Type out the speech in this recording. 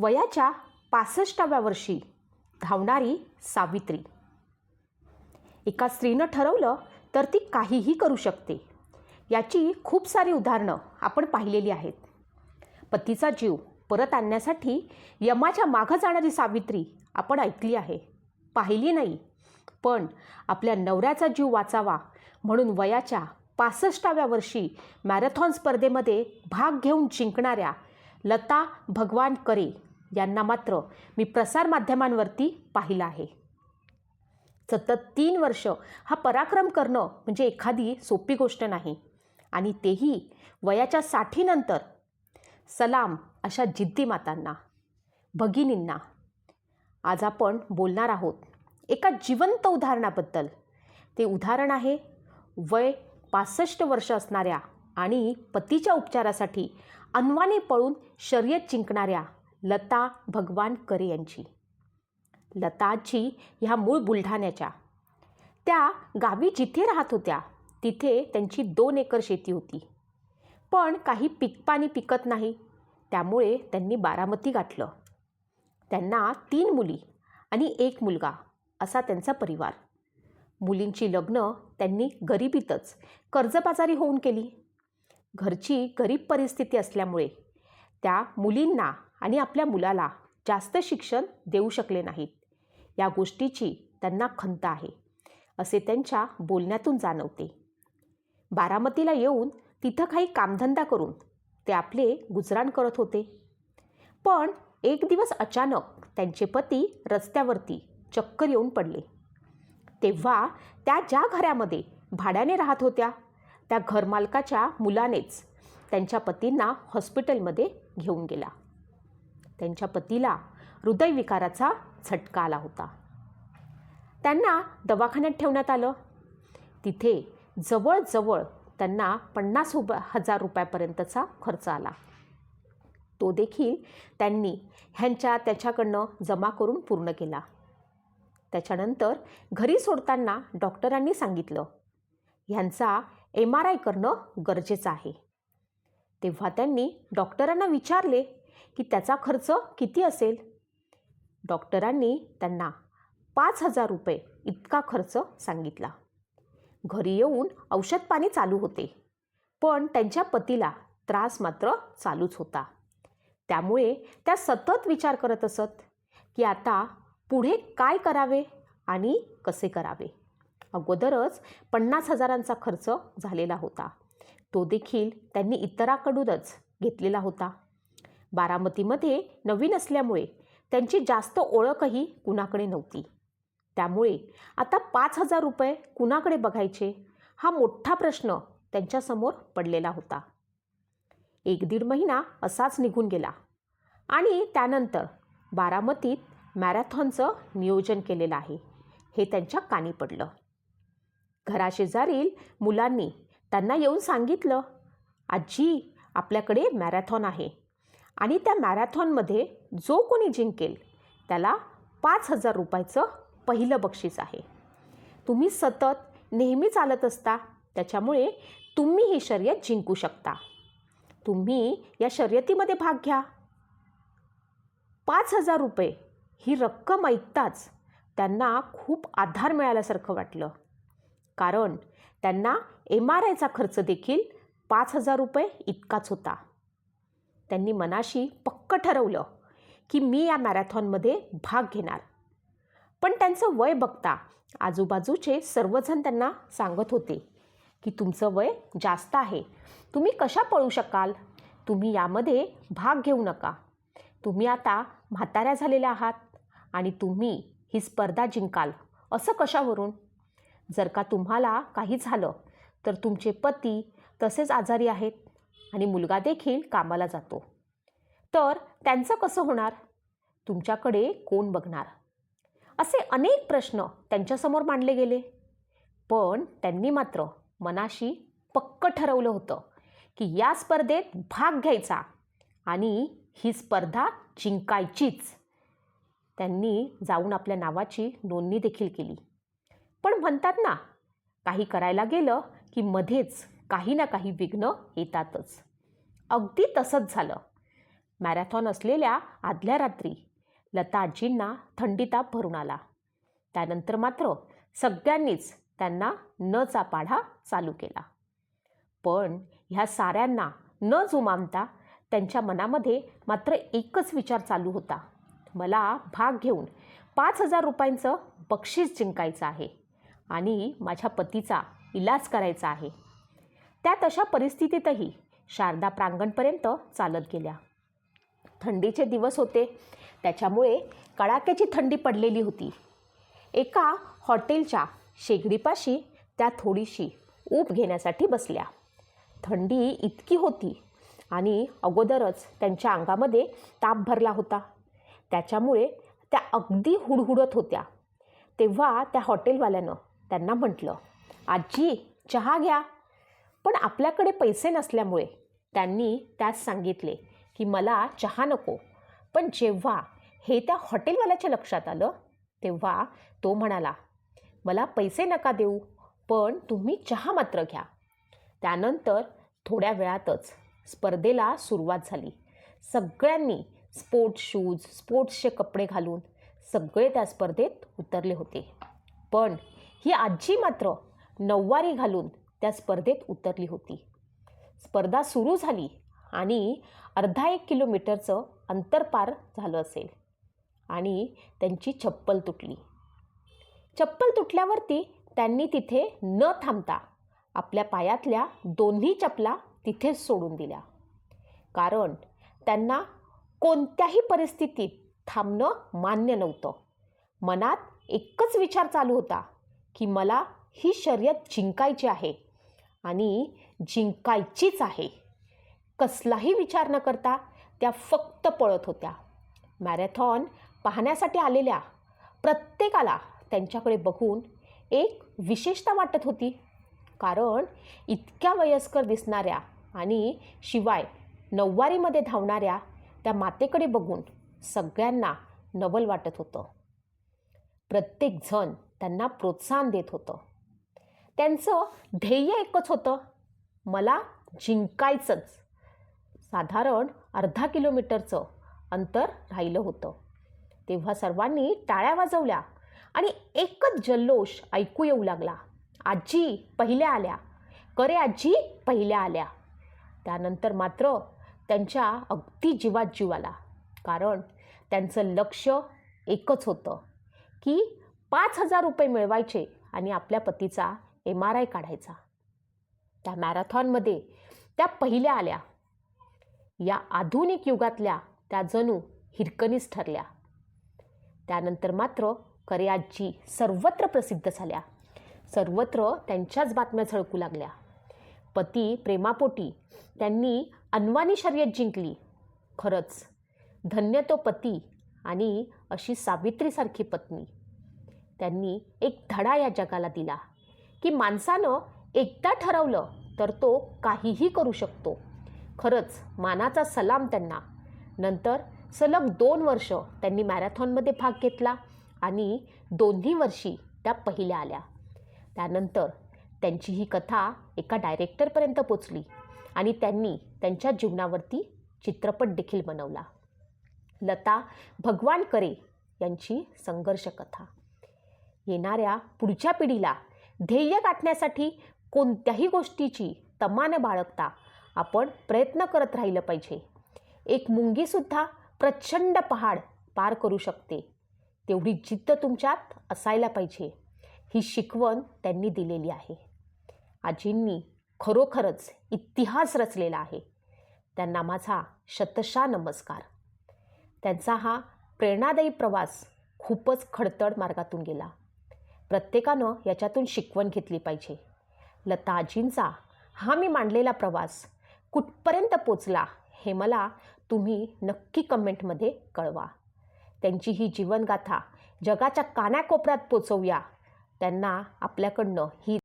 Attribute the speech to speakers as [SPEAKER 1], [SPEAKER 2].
[SPEAKER 1] वयाच्या पासष्टाव्या वर्षी धावणारी सावित्री. एका स्त्रीनं ठरवलं तर ती काहीही करू शकते. याची खूप सारी उदाहरणं आपण पाहिलेली आहेत. पतीचा जीव परत आणण्यासाठी यमाच्या मागं जाणारी सावित्री आपण ऐकली आहे. पाहिली नाही. पण आपल्या नवऱ्याचा जीव वाचावा म्हणून वयाच्या पासष्टाव्या वर्षी मॅरेथॉन स्पर्धेमध्ये भाग घेऊन जिंकणाऱ्या लता भगवान करे यांना मात्र मी प्रसारमाध्यमांवरती पाहिलं आहे. सतत तीन वर्ष हा पराक्रम करणं म्हणजे एखादी सोपी गोष्ट नाही. आणि तेही वयाच्या साठीनंतर. सलाम अशा जिद्दी मातांना भगिनींना. आज आपण बोलणार आहोत एका जिवंत उदाहरणाबद्दल. ते उदाहरण आहे वय पासष्ट वर्ष असणाऱ्या आणि पतीच्या उपचारासाठी अनवाने पळून शर्यत जिंकणाऱ्या लता भगवान करे यांची. लताजी ह्या मूळ बुलढाण्याच्या. त्या गावी जिथे राहत होत्या तिथे त्यांची दोन एकर शेती होती. पण काही पिकपाणी पिकत नाही त्यामुळे त्यांनी बारामती गाठलं. त्यांना तीन मुली आणि एक मुलगा असा त्यांचा परिवार. मुलींची लग्न त्यांनी गरिबीतच कर्जबाजारी होऊन केली. घरची गरीब परिस्थिती असल्यामुळे त्या मुलींना आणि आपल्या मुलाला जास्त शिक्षण देऊ शकले नाहीत. या गोष्टीची त्यांना खंत आहे असे त्यांच्या बोलण्यातून जाणवते. बारामतीला येऊन तिथं काही कामधंदा करून ते आपले गुजराण करत होते. पण एक दिवस अचानक त्यांचे पती रस्त्यावरती चक्कर येऊन पडले. तेव्हा त्या ज्या घरामध्ये भाड्याने राहत होत्या त्या घरमालकाच्या मुलानेच त्यांच्या पतींना हॉस्पिटलमध्ये घेऊन गेला त्यांच्या पतीला हृदयविकाराचा झटका आला होता. त्यांना दवाखान्यात ठेवण्यात आलं. तिथे जवळजवळ त्यांना पन्नास हुब हजार रुपयापर्यंतचा खर्च आला. तो देखील त्यांनी ह्यांच्या त्याच्याकडनं जमा करून पूर्ण केला. त्याच्यानंतर घरी सोडताना डॉक्टरांनी सांगितलं ह्यांचा एम आर आय करणं गरजेचं आहे. तेव्हा त्यांनी डॉक्टरांना विचारले की त्याचा खर्च किती असेल? डॉक्टरांनी त्यांना पाच हजार रुपये इतका खर्च सांगितला. घरी येऊन औषध पाणी चालू होते. पण त्यांच्या पतीला त्रास मात्र चालूच होता. त्यामुळे त्या सतत विचार करत असत की आता पुढे काय करावे आणि कसे करावे? अगोदरच पन्नास हजारांचा खर्च झालेला होता. तो देखील त्यांनी इतराकडूनच घेतलेला होता. बारामतीमध्ये नवीन असल्यामुळे त्यांची जास्त ओळखही कुणाकडे नव्हती. त्यामुळे आता पाच हजार रुपये कुणाकडे बघायचे हा मोठा प्रश्न त्यांच्यासमोर पडलेला होता. एक दीड महिना असाच निघून गेला आणि त्यानंतर बारामतीत मॅरेथॉनचं नियोजन केलेलं आहे हे त्यांच्या कानी पडलं. घराशेजारील मुलांनी त्यांना येऊन सांगितलं आजी आपल्याकडे मॅरेथॉन आहे. आणि त्या मॅरेथॉनमध्ये जो कोणी जिंकेल त्याला पाच हजार रुपयाचं पहिलं बक्षीस आहे. तुम्ही सतत नेहमी चालत असता त्याच्यामुळे तुम्ही ही शर्यत जिंकू शकता. तुम्ही या शर्यतीमध्ये भाग घ्या. पाच हजार रुपये ही रक्कम ऐकताच त्यांना खूप आधार मिळाल्यासारखं वाटलं. कारण त्यांना एम आर आयचा खर्च देखील पाच हजार रुपये इतकाच होता. त्यांनी मनाशी पक्क ठरवलं की मी या मॅरेथॉनमध्ये भाग घेणार. पण त्यांचं वय बघता आजूबाजूचे सर्वजण त्यांना सांगत होते की तुमचं वय जास्त आहे. तुम्ही कशा पळू शकाल? तुम्ही यामध्ये भाग घेऊ नका. तुम्ही आता म्हाताऱ्या झालेल्या आहात आणि तुम्ही ही स्पर्धा जिंकाल. असं कशावरून? जर का तुम्हाला काही झालं तर तुमचे पती तसेच आजारी आहेत आणि मुलगा देखील कामाला जातो. तर त्यांचं कसं होणार? तुमच्याकडे कोण बघणार? असे अनेक प्रश्न त्यांच्यासमोर मांडले गेले. पण त्यांनी मात्र मनाशी पक्क ठरवलं होतं की या स्पर्धेत भाग घ्यायचा आणि ही स्पर्धा जिंकायचीच. त्यांनी जाऊन आपल्या नावाची नोंदणी देखील केली. पण म्हणतात ना काही करायला गेलं की मध्येच काही ना काही विघ्न येतातच. अगदी तसंच झालं. मॅरेथॉन असलेल्या आदल्या रात्री लता आजींना थंडीताप भरून आला. त्यानंतर मात्र सगळ्यांनीच त्यांना नचा पाढा चालू केला. पण ह्या साऱ्यांना न जुमानता त्यांच्या मनामध्ये मात्र एकच विचार चालू होता. मला भाग घेऊन पाच हजार रुपयांचं बक्षीस जिंकायचं आहे आणि माझ्या पतीचा इलाज करायचा आहे. त्या तशा परिस्थितीतही शारदा प्रांगणपर्यंत चालत गेल्या. थंडीचे दिवस होते. त्याच्यामुळे कडाक्याची थंडी पडलेली होती. एका हॉटेलच्या शेगडीपाशी त्या थोडीशी ऊब घेण्यासाठी बसल्या. थंडी इतकी होती आणि अगोदरच त्यांच्या अंगामध्ये ताप भरला होता. त्याच्यामुळे त्या अगदी हुडहुडत होत्या. तेव्हा त्या हॉटेलवाल्यानं त्यांना म्हटलं आजी चहा घ्या. पण आपल्याकडे पैसे नसल्यामुळे त्यांनी त्यास सांगितले की मला चहा नको. पण जेव्हा हे त्या हॉटेलवाल्याच्या लक्षात आलं तेव्हा तो म्हणाला मला पैसे नका देऊ पण तुम्ही चहा मात्र घ्या. त्यानंतर थोड्या वेळातच स्पर्धेला सुरुवात झाली. सगळ्यांनी स्पोर्ट्स शूज स्पोर्ट्सचे कपडे घालून सगळे त्या स्पर्धेत उतरले होते. पण ही आजी मात्र नऊवारी घालून त्या स्पर्धेत उतरली होती. स्पर्धा सुरू झाली आणि अर्धा एक किलोमीटरचं अंतर पार झालं असेल आणि त्यांची चप्पल तुटली. चप्पल तुटल्यावरती त्यांनी तिथे न थांबता आपल्या पायातल्या दोन्ही चपला तिथेच सोडून दिल्या. कारण त्यांना कोणत्याही परिस्थितीत थांबणं मान्य नव्हतं. मनात एकच विचार चालू होता की मला ही शर्यत जिंकायची आहे आणि जिंकायचीच आहे. कसलाही विचार न करता त्या फक्त पळत होत्या. मॅरेथॉन पाहण्यासाठी आलेल्या प्रत्येकाला त्यांच्याकडे बघून एक विशेषता वाटत होती. कारण इतक्या वयस्कर दिसणाऱ्या आणि शिवाय नऊवारीमध्ये धावणाऱ्या त्या मातेकडे बघून सगळ्यांना नवल वाटत होतं. प्रत्येकजण त्यांना प्रोत्साहन देत होतं. त्यांचं ध्येय एकच होतं. मला जिंकायचंच. साधारण अर्धा किलोमीटरचं अंतर राहिलं होतं. तेव्हा सर्वांनी टाळ्या वाजवल्या आणि एकच जल्लोष ऐकू येऊ लागला. आजी पहिल्या आल्या. करे आजी पहिल्या आल्या. त्यानंतर मात्र त्यांच्या अगदी जीवात जीव आला कारण त्यांचं लक्ष एकच होतं की पाच हजार रुपये मिळवायचे आणि आपल्या पतीचा एम आर आय काढायचा. त्या मॅरेथॉनमध्ये त्या पहिल्या आल्या. या आधुनिक युगातल्या त्या जणू हिरकणीस ठरल्या. त्यानंतर मात्र करियाजी सर्वत्र प्रसिद्ध झाल्या. सर्वत्र त्यांच्याच बातम्या झळकू लागल्या. पती प्रेमापोटी त्यांनी अनवानी शर्यत जिंकली. खरंच धन्य तो पती आणि अशी सावित्रीसारखी पत्नी. त्यांनी एक धडा या जगाला दिला. की माणसानं एकदा ठरवलं तर तो काहीही करू शकतो. खरंच मानाचा सलाम त्यांना. नंतर सलग दोन वर्ष त्यांनी मॅरेथॉनमध्ये भाग घेतला आणि दोन्ही वर्षी त्या पहिल्या आल्या. त्यानंतर त्यांची ही कथा एका डायरेक्टरपर्यंत पोचली आणि त्यांनी त्यांच्या जीवनावरती चित्रपट देखील बनवला. लता भगवान करे यांची संघर्ष कथा येणाऱ्या पुढच्या पिढीला ध्येय गाठण्यासाठी कोणत्याही गोष्टीची तमा न बाळगता आपण प्रयत्न करत राहिलं पाहिजे. एक मुंगीसुद्धा प्रचंड पहाड पार करू शकते. तेवढी जिद्द तुमच्यात असायला पाहिजे. ही शिकवण त्यांनी दिलेली आहे. आजींनी खरोखरच इतिहास रचलेला आहे. त्यांना माझा शतशा नमस्कार. त्यांचा हा प्रेरणादायी प्रवास खूपच खडतड मार्गातून गेला. प्रत्येकानं याच्यातून शिकवण घेतली पाहिजे. लताजींचा हा मी मांडलेला प्रवास कुठपर्यंत पोचला हे मला तुम्ही नक्की कमेंटमध्ये कळवा. त्यांची ही जीवनगाथा जगाच्या कानाकोपऱ्यात पोचवूया. त्यांना आपल्याकडनं ही